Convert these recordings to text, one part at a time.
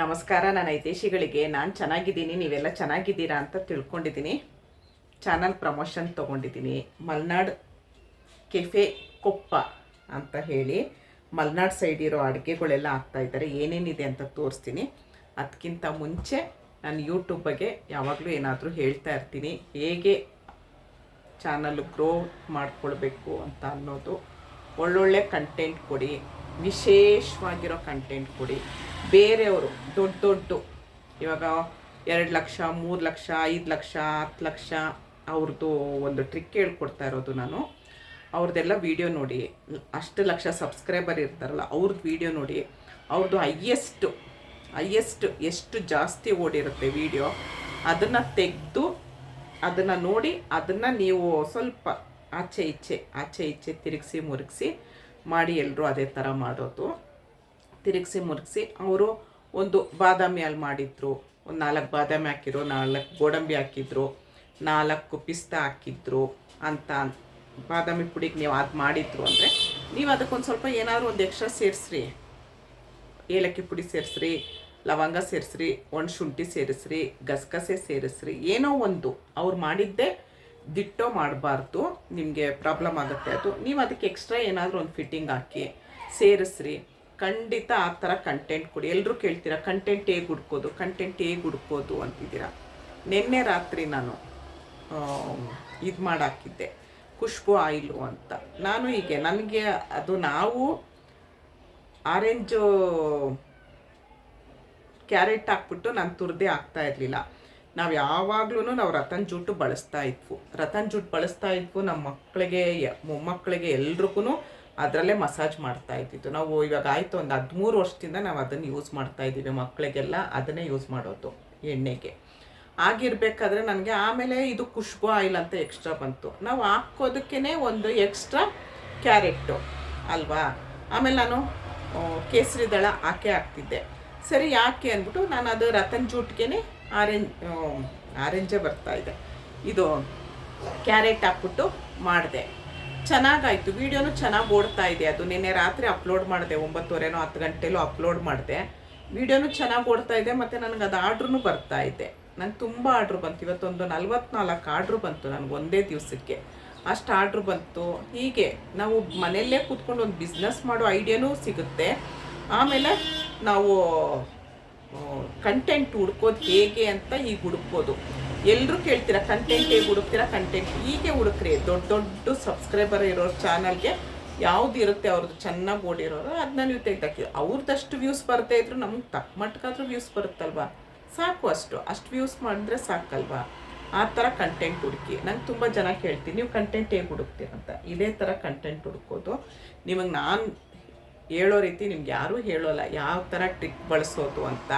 ನಮಸ್ಕಾರ, ನನ್ನ ಐದೇಶಿಗಳಿಗೆ ನಾನು ಚೆನ್ನಾಗಿದ್ದೀನಿ, ನೀವೆಲ್ಲ ಚೆನ್ನಾಗಿದ್ದೀರಾ ಅಂತ ತಿಳ್ಕೊಂಡಿದ್ದೀನಿ. ಚಾನಲ್ ಪ್ರಮೋಷನ್ ತೊಗೊಂಡಿದ್ದೀನಿ. ಮಲ್ನಾಡ್ ಕೆಫೆ ಕೊಪ್ಪ ಅಂತ ಹೇಳಿ. ಮಲ್ನಾಡ್ ಸೈಡ್ ಇರೋ ಅಡುಗೆಗಳೆಲ್ಲ ಆಗ್ತಾಯಿದ್ದಾರೆ ಏನೇನಿದೆ ಅಂತ ತೋರಿಸ್ತೀನಿ. ಅದಕ್ಕಿಂತ ಮುಂಚೆ ನಾನು ಯೂಟ್ಯೂಬ್ ಬಗ್ಗೆ ಯಾವಾಗಲೂ ಏನಾದರೂ ಹೇಳ್ತಾ ಇರ್ತೀನಿ. ಹೇಗೆ ಚಾನಲ್ ಗ್ರೋ ಮಾಡ್ಕೊಳ್ಬೇಕು ಅಂತ ಅನ್ನೋದು ಒಳ್ಳೊಳ್ಳೆ ಕಂಟೆಂಟ್ ಕೊಡಿ. ವಿಶೇಷವಾಗಿರೋ ಕಂಟೆಂಟ್ ಕೊಡಿ. ಬೇರೆಯವರು, ದೊಡ್ಡ ದೊಡ್ಡ. ಇವಾಗ ಎರಡು ಲಕ್ಷ, ಮೂರು ಲಕ್ಷ, ಐದು ಲಕ್ಷ, ಹತ್ತು ಲಕ್ಷ ಅವ್ರದ್ದು ಒಂದು ಟ್ರಿಕ್ ಹೇಳ್ಕೊಡ್ತಾ ಇರೋದು ನಾನು. ಅವ್ರದ್ದೆಲ್ಲ ವೀಡಿಯೋ ನೋಡಿ. ಅಷ್ಟು ಲಕ್ಷ ಸಬ್ಸ್ಕ್ರೈಬರ್ ಇರ್ತಾರಲ್ಲ ಅವ್ರದ್ದು ವೀಡಿಯೋ ನೋಡಿ. ಅವ್ರದ್ದು ಹೈಯೆಸ್ಟು ಹೈಯೆಸ್ಟ್ ಎಷ್ಟು ಜಾಸ್ತಿ ಓಡಿರುತ್ತೆ ವೀಡಿಯೋ ಅದನ್ನು ತೆಗೆದು, ಅದನ್ನು ನೋಡಿ, ಅದನ್ನು ನೀವು ಸ್ವಲ್ಪ ಆಚೆ ಇಚ್ಛೆ ಆಚೆ ಇಚ್ಛೆ ತಿರುಗಿಸಿ, ಮುರುಗಿಸಿ ಮಾಡಿ ಎಲ್ಲರೂ ಅದೇ ಥರ ಮಾಡೋದು. ತಿರುಗಿಸಿ ಮುರುಗಿಸಿ ಅವರು ಒಂದು ಬಾದಾಮಿ ಅಲ್ಲಿ ಮಾಡಿದ್ರು. ಒಂದು ನಾಲ್ಕು ಬಾದಾಮಿ ಹಾಕಿದ್ರು, ನಾಲ್ಕು ಗೋಡಂಬಿ ಹಾಕಿದ್ರು, ನಾಲ್ಕು ಪಿಸ್ತಾ ಹಾಕಿದ್ರು ಅಂತ ಬಾದಾಮಿ ಪುಡಿಗೆ ನೀವು ಅದು ಮಾಡಿದ್ರು ಅಂದರೆ ನೀವು ಅದಕ್ಕೊಂದು ಸ್ವಲ್ಪ ಏನಾದರೂ ಒಂದು ಎಕ್ಸ್ಟ್ರಾ ಸೇರಿಸ್ರಿ. ಏಲಕ್ಕಿ ಪುಡಿ ಸೇರಿಸ್ರಿ, ಲವಂಗ ಸೇರಿಸ್ರಿ ಒಣ ಶುಂಠಿ ಸೇರಿಸ್ರಿ, ಗಸಗಸೆ ಸೇರಿಸ್ರಿ, ಏನೋ ಒಂದು ಅವ್ರು ಮಾಡಿದ್ದೇ ದಿಟ್ಟೋ ಮಾಡಬಾರ್ದು, ನಿಮಗೆ ಪ್ರಾಬ್ಲಮ್ ಆಗುತ್ತೆ. ಅದು ನೀವು ಅದಕ್ಕೆ ಎಕ್ಸ್ಟ್ರಾ ಏನಾದರೂ ಒಂದು ಫಿಟ್ಟಿಂಗ್ ಹಾಕಿ ಸೇರಿಸ್ರಿ. ಖಂಡಿತ ಆ ಥರ ಕಂಟೆಂಟ್ ಕೊಡಿ. ಎಲ್ಲರೂ ಕೇಳ್ತೀರಾ ಕಂಟೆಂಟ್ ಹೇಗೆ ಹುಡ್ಕೋದು ಕಂಟೆಂಟ್ ಹೇಗೆ ಹುಡ್ಕೋದು ಅಂತಿದ್ದೀರಾ? ನಿನ್ನೆ ರಾತ್ರಿ ನಾನು ಇದು ಮಾಡಾಕಿದ್ದೆ, ಖುಷ್ಬು ಆಯಿಲು ಅಂತ. ನಾನು ಹೀಗೆ, ನನಗೆ ಅದು ನಾವು ಆರೆಂಜು ಕ್ಯಾರೆಟ್ ಹಾಕ್ಬಿಟ್ಟು ನಾನು ತುರ್ದೇ ಆಗ್ತಾ ಇರಲಿಲ್ಲ. ನಾವು ಯಾವಾಗ್ಲೂ ನಾವು ರತನ್ ಜೂಟು ಬಳಸ್ತಾ ಇದ್ವು. ರತನ್ ಜೂಟ್ ಬಳಸ್ತಾ ಇದ್ವು ನಮ್ಮ ಮಕ್ಕಳಿಗೆ ಮೊಮ್ಮಕ್ಕಳಿಗೆ ಎಲ್ರಿಗೂ ಅದರಲ್ಲೇ ಮಸಾಜ್ ಮಾಡ್ತಾ ಇದ್ದಿದ್ದು. ನಾವು ಇವಾಗ ಆಯಿತು ಒಂದು ಹದಿಮೂರು ವರ್ಷದಿಂದ ನಾವು ಅದನ್ನು ಯೂಸ್ ಮಾಡ್ತಾ ಇದ್ದೀವಿ ಮಕ್ಕಳಿಗೆಲ್ಲ ಅದನ್ನೇ ಯೂಸ್ ಮಾಡೋದು ಎಣ್ಣೆಗೆ. ಆಗಿರಬೇಕಾದ್ರೆ ನನಗೆ ಆಮೇಲೆ ಇದು ಖುಷ್ಬು ಆಯಿಲ್ ಅಂತ ಎಕ್ಸ್ಟ್ರಾ ಬಂತು. ನಾವು ಹಾಕೋದಕ್ಕೇ ಒಂದು ಎಕ್ಸ್ಟ್ರಾ ಕ್ಯಾರೆಟು ಅಲ್ವಾ? ಆಮೇಲೆ ನಾನು ಕೇಸರಿ ದಳ ಹಾಕೇ ಹಾಕ್ತಿದ್ದೆ. ಸರಿ, ಯಾಕೆ ಅಂದ್ಬಿಟ್ಟು ನಾನು ಅದು ರತನ್ ಜೂಟ್ಗೆ ಆರೆಂಜ್ ಆರೆಂಜೇ ಇದೆ. ಇದು ಕ್ಯಾರೆಟ್ ಹಾಕ್ಬಿಟ್ಟು ಮಾಡಿದೆ. ಚೆನ್ನಾಗಾಯಿತು. ವೀಡಿಯೋನು ಚೆನ್ನಾಗಿ ಓಡ್ತಾ ಇದೆ ಅದು. ನಿನ್ನೆ ರಾತ್ರಿ ಅಪ್ಲೋಡ್ ಮಾಡಿದೆ, ಒಂಬತ್ತುವರೆನೋ ಹತ್ತು ಗಂಟೆಲೂ ಅಪ್ಲೋಡ್ ಮಾಡಿದೆ. ವಿಡಿಯೋನು ಚೆನ್ನಾಗಿ ಓಡ್ತಾ ಇದೆ, ಮತ್ತು ನನಗೆ ಅದು ಆರ್ಡ್ರೂ ಬರ್ತಾ ಇದೆ. ನಾನು ತುಂಬ ಆರ್ಡ್ರ್ ಬಂತು. ಇವತ್ತೊಂದು ನಲ್ವತ್ನಾಲ್ಕು ಆರ್ಡ್ರ್ ಬಂತು ನನಗೆ ಒಂದೇ ದಿವಸಕ್ಕೆ. ಅಷ್ಟು ಆರ್ಡ್ರ್ ಬಂತು. ಹೀಗೆ ನಾವು ಮನೆಯಲ್ಲೇ ಕೂತ್ಕೊಂಡು ಒಂದು ಬಿಸ್ನೆಸ್ ಮಾಡೋ ಐಡಿಯಾನೂ ಸಿಗುತ್ತೆ. ಆಮೇಲೆ ನಾವು ಕಂಟೆಂಟ್ ಹುಡ್ಕೋದು ಹೇಗೆ ಅಂತ ಈಗ ಹುಡುಕ್ಬೋದು ಎಲ್ಲರೂ ಕೇಳ್ತೀರಾ ಕಂಟೆಂಟ್ ಹೇಗೆ ಹುಡುಕ್ತೀರಾ ಕಂಟೆಂಟ್ ಹೀಗೆ ಹುಡುಕ್ರಿ. ದೊಡ್ಡ ದೊಡ್ಡ ಸಬ್ಸ್ಕ್ರೈಬರ್ ಇರೋ ಚಾನಲ್ಗೆ ಯಾವ್ದು ಇರುತ್ತೆ ಅವ್ರದ್ದು ಚೆನ್ನಾಗಿ ಓಡಿರೋರು ಅದನ್ನ ನೀವು ತೆಗ್ದಾಕಿ ಅವ್ರದ್ದಷ್ಟು ವ್ಯೂಸ್ ಬರ್ತಾ ಇದ್ರು ನಮ್ಗೆ ತಕ್ಕ ಮಟ್ಟಕ್ಕಾದ್ರೂ ವ್ಯೂಸ್ ಬರುತ್ತಲ್ವಾ? ಸಾಕು ಅಷ್ಟು. ಅಷ್ಟು ವ್ಯೂಸ್ ಮಾಡಿದ್ರೆ ಸಾಕಲ್ವಾ? ಆ ಥರ ಕಂಟೆಂಟ್ ಹುಡುಕಿ. ನಂಗೆ ತುಂಬ ಜನ ಕೇಳ್ತೀನಿ ನೀವು ಕಂಟೆಂಟ್ ಹೇಗೆ ಹುಡುಕ್ತೀರಂತ ಇದೇ ಥರ ಕಂಟೆಂಟ್ ಹುಡುಕೋದು. ನಿಮಗೆ ನಾನು ಹೇಳೋ ರೀತಿ ನಿಮ್ಗೆ ಯಾರೂ ಹೇಳೋಲ್ಲ, ಯಾವ ಥರ ಟ್ರಿಕ್ ಬಳಸೋದು ಅಂತ.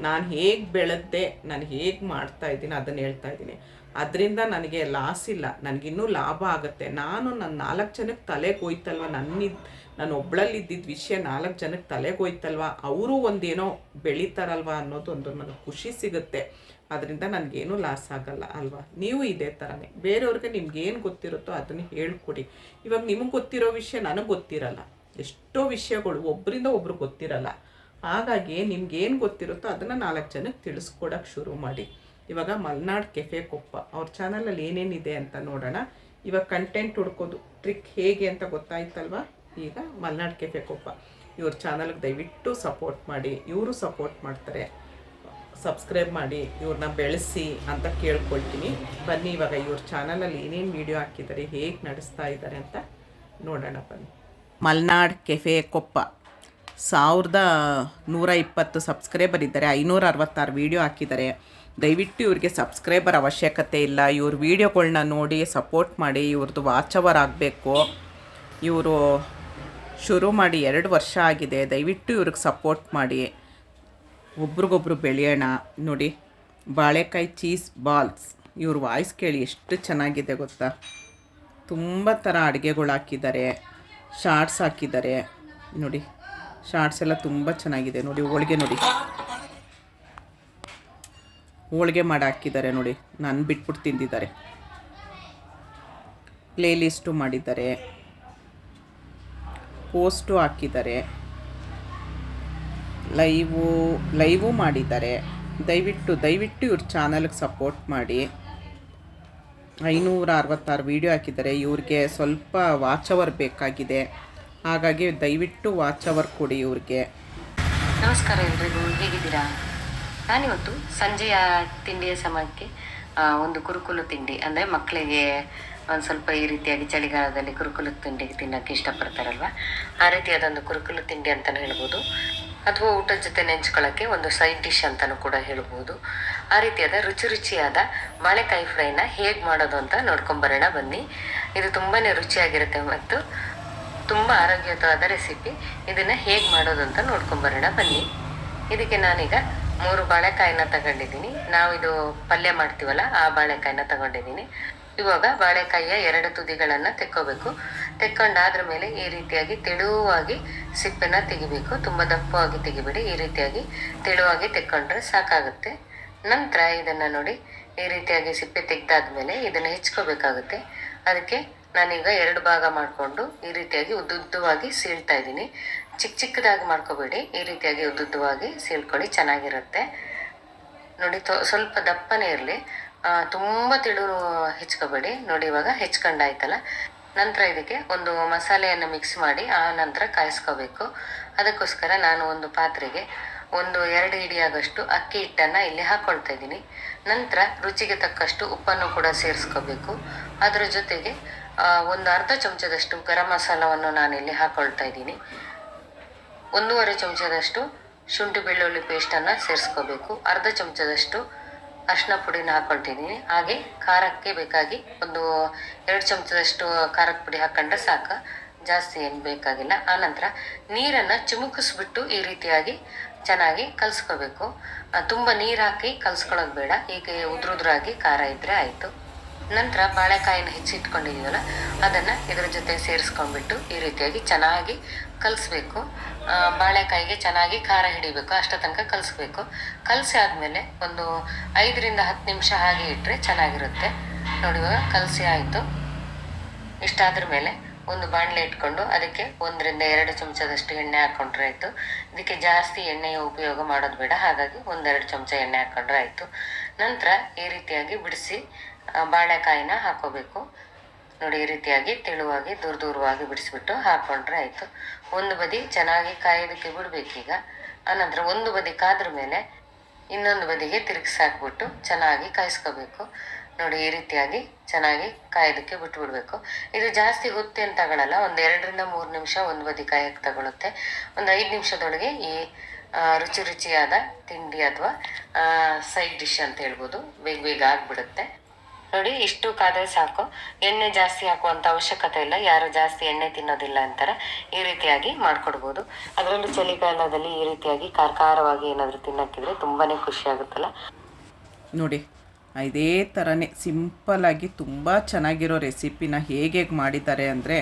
ನಾನು ಹೇಗೆ ಬೆಳೆದ್ದೆ, ನಾನು ಹೇಗೆ ಮಾಡ್ತಾ ಇದ್ದೀನಿ ಅದನ್ನು ಹೇಳ್ತಾ ಇದ್ದೀನಿ. ಅದರಿಂದ ನನಗೆ ಲಾಸ್ ಇಲ್ಲ ನನಗಿನ್ನೂ ಲಾಭ ಆಗುತ್ತೆ. ನಾನು ನನ್ನ ನಾಲ್ಕು ಜನಕ್ಕೆ ತಲೆಗೆ ಹೋಯ್ತಲ್ವ? ನನ್ನಿದ್ ನಾನು ಒಬ್ಳಲ್ಲಿ ಇದ್ದಿದ್ದ ವಿಷಯ ನಾಲ್ಕು ಜನಕ್ಕೆ ತಲೆಗೆ ಹೋಯ್ತಲ್ವ? ಅವರು ಒಂದೇನೋ ಬೆಳೀತಾರಲ್ವ ಅನ್ನೋದು ಒಂದು ನನಗೆ ಖುಷಿ ಸಿಗುತ್ತೆ. ಅದರಿಂದ ನನಗೇನು ಲಾಸ್ ಆಗಲ್ಲ ಅಲ್ವಾ? ನೀವು ಇದೇ ಥರನೇ. ಬೇರೆಯವ್ರಿಗೆ ನಿಮ್ಗೇನು ಗೊತ್ತಿರುತ್ತೋ ಅದನ್ನು ಹೇಳ್ಕೊಡಿ. ಇವಾಗ ನಿಮಗೆ ಗೊತ್ತಿರೋ ವಿಷಯ ನನಗೆ ಗೊತ್ತಿರಲ್ಲ. ಎಷ್ಟೋ ವಿಷಯಗಳು ಒಬ್ಬರಿಂದ ಒಬ್ರು ಗೊತ್ತಿರಲ್ಲ. ಹಾಗಾಗಿ ನಿಮ್ಗೇನು ಗೊತ್ತಿರುತ್ತೋ ಅದನ್ನು ನಾಲ್ಕು ಜನಕ್ಕೆ ತಿಳಿಸ್ಕೊಡಕ್ಕೆ ಶುರು ಮಾಡಿ. ಇವಾಗ ಮಲ್ನಾಡ್ ಕೆಫೆ ಕೊಪ್ಪ, ಅವ್ರ ಚಾನಲಲ್ಲಿ ಏನೇನಿದೆ ಅಂತ ನೋಡೋಣ. ಇವಾಗ ಕಂಟೆಂಟ್ ಹುಡ್ಕೋದು ಟ್ರಿಕ್ ಹೇಗೆ ಅಂತ ಗೊತ್ತಾಯ್ತಲ್ವಾ? ಈಗ ಮಲ್ನಾಡ್ ಕೆಫೆ ಕೊಪ್ಪ. ಇವ್ರ ಚಾನಲ್ಗೆ ದಯವಿಟ್ಟು ಸಪೋರ್ಟ್ ಮಾಡಿ, ಇವರು ಸಪೋರ್ಟ್ ಮಾಡ್ತಾರೆ. ಸಬ್ಸ್ಕ್ರೈಬ್ ಮಾಡಿ ಇವ್ರನ್ನ ಬೆಳೆಸಿ ಅಂತ ಕೇಳ್ಕೊಳ್ತೀನಿ. ಬನ್ನಿ ಇವಾಗ ಇವ್ರ ಚಾನಲಲ್ಲಿ ಏನೇನು ವೀಡಿಯೋ ಹಾಕಿದ್ದಾರೆ, ಹೇಗೆ ನಡೆಸ್ತಾ ಇದ್ದಾರೆ ಅಂತ ನೋಡೋಣ ಬನ್ನಿ. ಮಲ್ನಾಡ್ ಕೆಫೆ ಕೊಪ್ಪ. ಸಾವಿರದ ನೂರ ಇಪ್ಪತ್ತು ಸಬ್ಸ್ಕ್ರೈಬರ್ ಇದ್ದಾರೆ ಐನೂರ ಅರವತ್ತಾರು ವೀಡಿಯೋ ಹಾಕಿದ್ದಾರೆ ದಯವಿಟ್ಟು ಇವ್ರಿಗೆ ಸಬ್ಸ್ಕ್ರೈಬರ್ ಅವಶ್ಯಕತೆ ಇಲ್ಲ. ಇವ್ರ ವೀಡಿಯೋಗಳ್ನ ನೋಡಿ ಸಪೋರ್ಟ್ ಮಾಡಿ ಇವ್ರದ್ದು ವಾಚ್ ಅವರ್ ಆಗಬೇಕು. ಇವರು ಶುರು ಮಾಡಿ ಎರಡು ವರ್ಷ ಆಗಿದೆ. ದಯವಿಟ್ಟು ಇವ್ರಿಗೆ ಸಪೋರ್ಟ್ ಮಾಡಿ. ಒಬ್ರಿಗೊಬ್ರು ಬೆಳೆಯೋಣ. ನೋಡಿ, ಬಾಳೆಕಾಯಿ ಚೀಸ್ ಬಾಲ್ಸ್. ಇವ್ರ ವಾಯ್ಸ್ ಕೇಳಿ ಎಷ್ಟು ಚೆನ್ನಾಗಿದೆ ಗೊತ್ತಾ? ತುಂಬ ಥರ ಅಡುಗೆಗಳು ಹಾಕಿದ್ದಾರೆ. ಶಾರ್ಟ್ಸ್ ಹಾಕಿದ್ದಾರೆ. ನೋಡಿ ಶಾರ್ಟ್ಸ್ ಎಲ್ಲ ತುಂಬ ಚೆನ್ನಾಗಿದೆ. ನೋಡಿ, ಹೋಳಿಗೆ ನೋಡಿ. ಹೋಳಿಗೆ ಮಾಡಿ ಹಾಕಿದ್ದಾರೆ ನೋಡಿ. ನಾನು ಬಿಟ್ಬಿಟ್ಟು ತಿಂದಿದ್ದಾರೆ. ಪ್ಲೇ ಲಿಸ್ಟು ಮಾಡಿದ್ದಾರೆ. ಪೋಸ್ಟು ಹಾಕಿದ್ದಾರೆ. ಲೈವು ಲೈವು ಮಾಡಿದ್ದಾರೆ. ದಯವಿಟ್ಟು ದಯವಿಟ್ಟು ಇವ್ರ ಚಾನಲ್ಗೆ ಸಪೋರ್ಟ್ ಮಾಡಿ. ಐನೂರ ಅರವತ್ತಾರು ವೀಡಿಯೋ ಹಾಕಿದ್ದಾರೆ. ಇವ್ರಿಗೆ ಸ್ವಲ್ಪ ವಾಚ್ ಅವರ್ ಬೇಕಾಗಿದೆ. ಹಾಗಾಗಿ ದಯವಿಟ್ಟು ವಾಚ್ ಅವರ್ ಕೊಡಿ ಇವ್ರಿಗೆ. ನಮಸ್ಕಾರ ಎಲ್ರಿಗೂ. ಹೇಗಿದ್ದೀರಾ? ನಾನಿವತ್ತು ಸಂಜೆಯ ತಿಂಡಿಯ ಸಮಯಕ್ಕೆ ಒಂದು ಕುರುಕುಲು ತಿಂಡಿ, ಅಂದರೆ ಮಕ್ಕಳಿಗೆ ಒಂದು ಸ್ವಲ್ಪ ಈ ರೀತಿಯಾಗಿ ಚಳಿಗಾಲದಲ್ಲಿ ಕುರುಕುಲು ತಿಂಡಿ ತಿನ್ನೋಕ್ಕೆ ಇಷ್ಟಪಡ್ತಾರಲ್ವ? ಆ ರೀತಿಯಾದೊಂದು ಕುರುಕುಲು ತಿಂಡಿ ಅಂತಲೂ ಹೇಳ್ಬೋದು. ಅಥವಾ ಊಟದ ಜೊತೆ ನೆಂಚ್ಕೊಳ್ಳೋಕ್ಕೆ ಒಂದು ಸೈಡ್ ಡಿಶ್ ಅಂತಲೂ ಕೂಡ ಹೇಳ್ಬೋದು. ಆ ರೀತಿಯಾದ ರುಚಿ ರುಚಿಯಾದ ಬಾಳೆಕಾಯಿ ಫ್ರೈನ ಹೇಗೆ ಮಾಡೋದು ಅಂತ ನೋಡ್ಕೊಂಬರೋಣ ಬನ್ನಿ. ಇದು ತುಂಬಾ ರುಚಿಯಾಗಿರುತ್ತೆ ಮತ್ತು ತುಂಬ ಆರೋಗ್ಯಯುತವಾದ ರೆಸಿಪಿ. ಇದನ್ನು ಹೇಗೆ ಮಾಡೋದು ಅಂತ ನೋಡ್ಕೊಂಬರೋಣ ಬನ್ನಿ. ಇದಕ್ಕೆ ನಾನೀಗ ಮೂರು ಬಾಳೆಕಾಯಿನ ತಗೊಂಡಿದ್ದೀನಿ. ನಾವು ಇದು ಪಲ್ಯ ಮಾಡ್ತೀವಲ್ಲ, ಆ ಬಾಳೆಕಾಯಿನ ತಗೊಂಡಿದ್ದೀನಿ. ಇವಾಗ ಬಾಳೆಕಾಯಿಯ ಎರಡು ತುದಿಗಳನ್ನು ತೆಕ್ಕೋಬೇಕು. ತೆಕ್ಕೊಂಡಾದ್ರ ಮೇಲೆ ಈ ರೀತಿಯಾಗಿ ತೆಳುವಾಗಿ ಸಿಪ್ಪೆನ ತೆಗಿಬೇಕು. ತುಂಬ ದಪ್ಪವಾಗಿ ತೆಗಿಬೇಡಿ. ಈ ರೀತಿಯಾಗಿ ತೆಳುವಾಗಿ ತೆಕ್ಕೊಂಡ್ರೆ ಸಾಕಾಗುತ್ತೆ. ನಂತರ ಇದನ್ನು ನೋಡಿ ಈ ರೀತಿಯಾಗಿ ಸಿಪ್ಪೆ ತೆಗ್ದಾದ್ಮೇಲೆ ಇದನ್ನು ಹೆಚ್ಕೋಬೇಕಾಗುತ್ತೆ. ಅದಕ್ಕೆ ನಾನೀಗ ಎರಡು ಭಾಗ ಮಾಡಿಕೊಂಡು ಈ ರೀತಿಯಾಗಿ ಉದ್ದುದ್ದವಾಗಿ ಸೀಳ್ತಾ ಇದ್ದೀನಿ. ಚಿಕ್ಕ ಚಿಕ್ಕದಾಗಿ ಮಾಡ್ಕೋಬೇಡಿ. ಈ ರೀತಿಯಾಗಿ ಉದ್ದುದ್ದವಾಗಿ ಸೀಳ್ಕೊಳ್ಳಿ, ಚೆನ್ನಾಗಿರುತ್ತೆ. ನೋಡಿ, ತೊ, ಸ್ವಲ್ಪ ದಪ್ಪನೇ ಇರಲಿ. ತುಂಬ ತಿಳು ಹೆಚ್ಕೋಬೇಡಿ. ನೋಡಿ, ಇವಾಗ ಹೆಚ್ಕೊಂಡಾಯ್ತಲ್ಲ ನಂತರ ಇದಕ್ಕೆ ಒಂದು ಮಸಾಲೆಯನ್ನು ಮಿಕ್ಸ್ ಮಾಡಿ, ಆ ನಂತರ ಕಾಯಿಸ್ಕೋಬೇಕು. ಅದಕ್ಕೋಸ್ಕರ ನಾನು ಒಂದು ಪಾತ್ರೆಗೆ ಒಂದು ಎರಡು ಹಿಡಿಯಾಗಷ್ಟು ಅಕ್ಕಿ ಹಿಟ್ಟನ್ನು ಇಲ್ಲಿ ಹಾಕ್ಕೊಳ್ತಾ ಇದ್ದೀನಿ. ನಂತರ ರುಚಿಗೆ ತಕ್ಕಷ್ಟು ಉಪ್ಪನ್ನು ಕೂಡ ಸೇರಿಸ್ಕೋಬೇಕು. ಅದರ ಜೊತೆಗೆ ಒಂದು ಅರ್ಧ ಚಮಚದಷ್ಟು ಗರಂ ಮಸಾಲವನ್ನು ಇಲ್ಲಿ ಹಾಕ್ಕೊಳ್ತಾ ಇದ್ದೀನಿ. ಒಂದೂವರೆ ಚಮಚದಷ್ಟು ಶುಂಠಿ ಬೆಳ್ಳುಳ್ಳಿ ಪೇಸ್ಟನ್ನು ಸೇರಿಸ್ಕೋಬೇಕು. ಅರ್ಧ ಚಮಚದಷ್ಟು ಅರಿಶಿನ ಪುಡಿನ ಹಾಕ್ಕೊಳ್ತಿದ್ದೀನಿ ಹಾಗೆ ಖಾರಕ್ಕೆ ಬೇಕಾಗಿ ಒಂದು ಎರಡು ಚಮಚದಷ್ಟು ಖಾರದ ಪುಡಿ ಹಾಕ್ಕೊಂಡ್ರೆ ಸಾಕು. ಜಾಸ್ತಿ ಏನು ಬೇಕಾಗಿಲ್ಲ. ಆನಂತರ ನೀರನ್ನು ಚಿಮುಕಿಸ್ಬಿಟ್ಟು ಈ ರೀತಿಯಾಗಿ ಚೆನ್ನಾಗಿ ಕಲಿಸ್ಕೋಬೇಕು. ತುಂಬ ನೀರು ಹಾಕಿ ಕಲಿಸ್ಕೊಳ್ಳೋದು ಬೇಡ. ಹೀಗೆ ಉದ್ರುದ್ರಾಗಿ ಖಾರ ಇದ್ದರೆ ಆಯಿತು. ನಂತರ ಬಾಳೆಕಾಯಿನ ಹೆಚ್ಚಿಟ್ಕೊಂಡಿದ್ದೀವಲ್ಲ ಅದನ್ನು ಇದರ ಜೊತೆ ಸೇರಿಸ್ಕೊಂಡ್ಬಿಟ್ಟು ಈ ರೀತಿಯಾಗಿ ಚೆನ್ನಾಗಿ ಕಲಿಸ್ಬೇಕು. ಬಾಳೆಕಾಯಿಗೆ ಚೆನ್ನಾಗಿ ಖಾರ ಹಿಡಿಬೇಕು. ಅಷ್ಟ ತನಕ ಕಲಿಸ್ಬೇಕು. ಕಲಸಿ ಆದಮೇಲೆ ಒಂದು ಐದರಿಂದ ಹತ್ತು ನಿಮಿಷ ಹಾಗೆ ಇಟ್ಟರೆ ಚೆನ್ನಾಗಿರುತ್ತೆ. ನೋಡಿ ಕಲಸಿ ಆಯಿತು. ಇಷ್ಟಾದ್ರ ಮೇಲೆ ಒಂದು ಬಾಣಲೆ ಇಟ್ಕೊಂಡು ಅದಕ್ಕೆ ಒಂದರಿಂದ ಎರಡು ಚಮಚದಷ್ಟು ಎಣ್ಣೆ ಹಾಕೊಂಡ್ರೆ ಆಯಿತು. ಇದಕ್ಕೆ ಜಾಸ್ತಿ ಎಣ್ಣೆಯ ಉಪಯೋಗ ಮಾಡೋದು ಬೇಡ, ಹಾಗಾಗಿ ಒಂದೆರಡು ಚಮಚ ಎಣ್ಣೆ ಹಾಕೊಂಡ್ರೆ ಆಯಿತು. ನಂತರ ಈ ರೀತಿಯಾಗಿ ಬಿಡಿಸಿ ಬಾಳೆಕಾಯಿನ ಹಾಕೋಬೇಕು. ನೋಡಿ, ಈ ರೀತಿಯಾಗಿ ತೆಳುವಾಗಿ, ದೂರ ದೂರವಾಗಿ ಬಿಡಿಸ್ಬಿಟ್ಟು ಹಾಕೊಂಡ್ರೆ ಆಯಿತು. ಒಂದು ಬದಿ ಚೆನ್ನಾಗಿ ಕಾಯೋದಕ್ಕೆ ಬಿಡಬೇಕೀಗ ಆನಂತರ ಒಂದು ಬದಿ ಕಾದ್ರ ಮೇಲೆ ಇನ್ನೊಂದು ಬದಿಗೆ ತಿರುಗಿಸಾಕ್ಬಿಟ್ಟು ಚೆನ್ನಾಗಿ ಕಾಯಿಸ್ಕೋಬೇಕು. ನೋಡಿ ಈ ರೀತಿಯಾಗಿ ಚೆನ್ನಾಗಿ ಕಾಯೋದಕ್ಕೆ ಬಿಟ್ಬಿಡ್ಬೇಕು. ಇದು ಜಾಸ್ತಿ ಹೊತ್ತು ಏನು ತಗೊಳಲ್ಲ, ಒಂದು ಎರಡರಿಂದ ಮೂರು ನಿಮಿಷ ಒಂದು ಬದಿ ಕಾಯಕ್ಕೆ ತಗೊಳುತ್ತೆ. ಒಂದು ಐದು ನಿಮಿಷದೊಳಗೆ ಈ ರುಚಿ ರುಚಿಯಾದ ತಿಂಡಿ ಅಥವಾ ಸೈಡ್ ಡಿಶ್ ಅಂತ ಹೇಳ್ಬೋದು. ಬೇಗ ಬೇಗ ಆಗಿಬಿಡುತ್ತೆ. ನೋಡಿ, ಇಷ್ಟು ಕಾದ್ರೆ ಸಾಕು. ಎಣ್ಣೆ ಜಾಸ್ತಿ ಹಾಕುವಂಥ ಅವಶ್ಯಕತೆ ಇಲ್ಲ. ಯಾರು ಜಾಸ್ತಿ ಎಣ್ಣೆ ತಿನ್ನೋದಿಲ್ಲ ಅಂತಾರೆ, ಈ ರೀತಿಯಾಗಿ ಮಾಡ್ಕೊಡ್ಬೋದು. ಅದರಲ್ಲೂ ಚಳಿಗಾಲದಲ್ಲಿ ಈ ರೀತಿಯಾಗಿ ಖಾರ ಖಾರವಾಗಿ ಏನಾದರೂ ತಿನ್ನಕ್ಕಿದ್ರೆ ತುಂಬಾ ಖುಷಿ ಆಗುತ್ತಲ್ಲ? ನೋಡಿ ಇದೇ ಥರನೇ ಸಿಂಪಲ್ಲಾಗಿ ತುಂಬ ಚೆನ್ನಾಗಿರೋ ರೆಸಿಪಿನ ಹೇಗೆ ಹೇಗೆ ಮಾಡಿದ್ದಾರೆ ಅಂದರೆ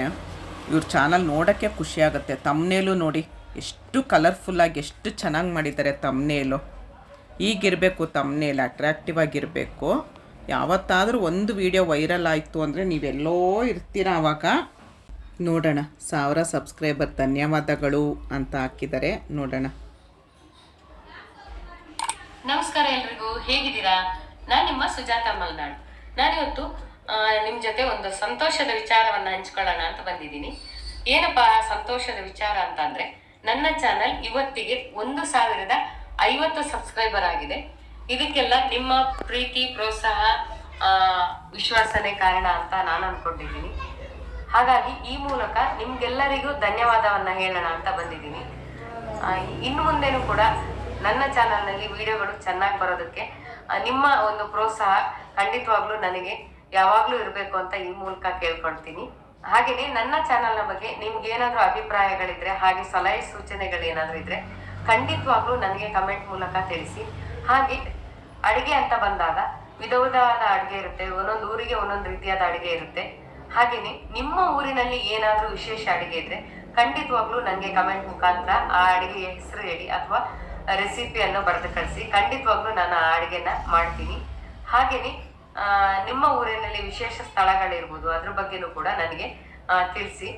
ಇವ್ರ ಚಾನಲ್ ನೋಡೋಕ್ಕೆ ಖುಷಿಯಾಗುತ್ತೆ ತಮ್ಮನೇಲು ನೋಡಿ, ಎಷ್ಟು ಕಲರ್ಫುಲ್ಲಾಗಿ ಎಷ್ಟು ಚೆನ್ನಾಗಿ ಮಾಡಿದ್ದಾರೆ ತಮ್ಮನೇಲು ಈಗಿರಬೇಕು ತಮ್ಮನೇಲು ಅಟ್ರ್ಯಾಕ್ಟಿವ್ ಆಗಿರಬೇಕು. ಯಾವತ್ತಾದರೂ ಒಂದು ವಿಡಿಯೋ ವೈರಲ್ ಆಯಿತು ಅಂದರೆ ನೀವೆಲ್ಲೋ ಇರ್ತೀರ ಆವಾಗ ನೋಡೋಣ. ಸಾವಿರ ಸಬ್ಸ್ಕ್ರೈಬರ್ ಧನ್ಯವಾದಗಳು ಅಂತ ಹಾಕಿದ್ದಾರೆ. ನೋಡೋಣ. ನಮಸ್ಕಾರ ಎಲ್ರಿಗೂ. ಹೇಗಿದ್ದೀರಾ? ನಾನು ನಿಮ್ಮ ಸುಜಾತ ಮಲ್ನಾಡ್. ನಾನಿವತ್ತು ಆ, ನಿಮ್ ಜೊತೆ ಒಂದು ಸಂತೋಷದ ವಿಚಾರವನ್ನ ಹಂಚ್ಕೊಳ್ಳೋಣ ಅಂತ ಬಂದಿದ್ದೀನಿ. ಏನಪ್ಪಾ ಸಂತೋಷದ ವಿಚಾರ ಅಂತ ಅಂದ್ರೆ ನನ್ನ ಚಾನಲ್ ಇವತ್ತಿಗೆ ಒಂದು ಸಾವಿರದ ಐವತ್ತು ಸಬ್ಸ್ಕ್ರೈಬರ್ ಆಗಿದೆ. ಇದಕ್ಕೆಲ್ಲ ನಿಮ್ಮ ಪ್ರೀತಿ ಪ್ರೋತ್ಸಾಹ ವಿಶ್ವಾಸನೆ ಕಾರಣ ಅಂತ ನಾನು ಅನ್ಕೊಂಡಿದ್ದೀನಿ. ಹಾಗಾಗಿ ಈ ಮೂಲಕ ನಿಮ್ಗೆಲ್ಲರಿಗೂ ಧನ್ಯವಾದವನ್ನ ಹೇಳೋಣ ಅಂತ ಬಂದಿದ್ದೀನಿ. ಇನ್ನು ಮುಂದೆನೂ ಕೂಡ ನನ್ನ ಚಾನಲ್ನಲ್ಲಿ ವಿಡಿಯೋಗಳು ಚೆನ್ನಾಗಿ ಬರೋದಕ್ಕೆ ನಿಮ್ಮ ಒಂದು ಪ್ರೋತ್ಸಾಹ ಖಂಡಿತವಾಗ್ಲೂ ನನಗೆ ಯಾವಾಗ್ಲೂ ಇರಬೇಕು ಅಂತ ಈ ಮೂಲಕ ಕೇಳ್ಕೊಳ್ತೀನಿ. ಹಾಗೆಯೇ ನನ್ನ ಚಾನೆಲ್ನ ಬಗ್ಗೆ ನಿಮ್ಗೆ ಏನಾದರೂ ಅಭಿಪ್ರಾಯಗಳಿದ್ರೆ ಹಾಗೆ ಸಲಹೆ ಸೂಚನೆಗಳು ಏನಾದರೂ ಇದ್ರೆ ಖಂಡಿತವಾಗ್ಲೂ ನನಗೆ ಕಮೆಂಟ್ ಮೂಲಕ ತಿಳಿಸಿ. ಹಾಗೆ ಅಡಿಗೆ ಅಂತ ಬಂದಾಗ ವಿಧ ವಿಧವಾದ ಅಡುಗೆ ಇರುತ್ತೆ, ಒಂದೊಂದು ಊರಿಗೆ ಒಂದೊಂದು ರೀತಿಯಾದ ಅಡುಗೆ ಇರುತ್ತೆ. ಹಾಗೇನೆ ನಿಮ್ಮ ಊರಿನಲ್ಲಿ ಏನಾದರೂ ವಿಶೇಷ ಅಡುಗೆ ಇದ್ರೆ ಖಂಡಿತವಾಗ್ಲೂ ನನಗೆ ಕಮೆಂಟ್ ಮುಖಾಂತರ ಆ ಅಡಿಗೆ ಹೆಸರು ಹೇಳಿ, ಅಥವಾ ರೆಸಿಪಿಯನ್ನು ಬರೆದು ಕಳಿಸಿ. ಖಂಡಿತವಾಗ್ಲೂ ನಾನು ಆ ಅಡುಗೆನ ಮಾಡ್ತೀನಿ. ಹಾಗೆಯೇ ನಿಮ್ಮ ಊರಿನಲ್ಲಿ ವಿಶೇಷ ಸ್ಥಳಗಳಿರ್ಬೋದು, ಅದ್ರ ಬಗ್ಗೆನೂ ಕೂಡ ನನಗೆ ತಿಳಿಸಿ.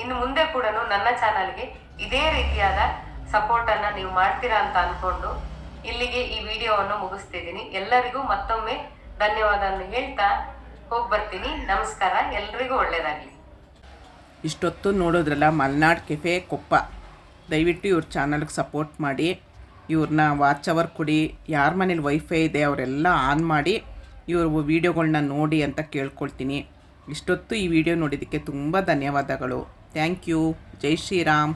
ಇನ್ನು ಮುಂದೆ ಕೂಡ ನನ್ನ ಚಾನಲ್ಗೆ ಇದೇ ರೀತಿಯಾದ ಸಪೋರ್ಟನ್ನು ನೀವು ಮಾಡ್ತೀರಾ ಅಂತ ಅಂದ್ಕೊಂಡು ಇಲ್ಲಿಗೆ ಈ ವಿಡಿಯೋವನ್ನು ಮುಗಿಸ್ತಿದ್ದೀನಿ. ಎಲ್ಲರಿಗೂ ಮತ್ತೊಮ್ಮೆ ಧನ್ಯವಾದವನ್ನು ಹೇಳ್ತಾ ಹೋಗಿ ಬರ್ತೀನಿ. ನಮಸ್ಕಾರ. ಎಲ್ರಿಗೂ ಒಳ್ಳೆಯದಾಗಲಿ ಇಷ್ಟೊತ್ತು ನೋಡೋದ್ರಲ್ಲ ಮಲ್ನಾಡ್ ಕೆಫೆ ಕೊಪ್ಪ. ದಯವಿಟ್ಟು ಇವ್ರ ಚಾನಲ್ಗೆ ಸಪೋರ್ಟ್ ಮಾಡಿ. ಇವ್ರನ್ನ ವಾಚ್ ಅವರ್ ಕೊಡಿ, ಯಾರ ಮನೇಲಿ ವೈಫೈ ಇದೆ ಅವರೆಲ್ಲ ಆನ್ ಮಾಡಿ ಇವರು ವೀಡಿಯೋಗಳನ್ನ ನೋಡಿ ಅಂತ ಕೇಳ್ಕೊಳ್ತೀನಿ. ಇಷ್ಟೊತ್ತು ಈ ವಿಡಿಯೋ ನೋಡಿದ್ದಕ್ಕೆ ತುಂಬ ಧನ್ಯವಾದಗಳು. Thank you Jai Shriram.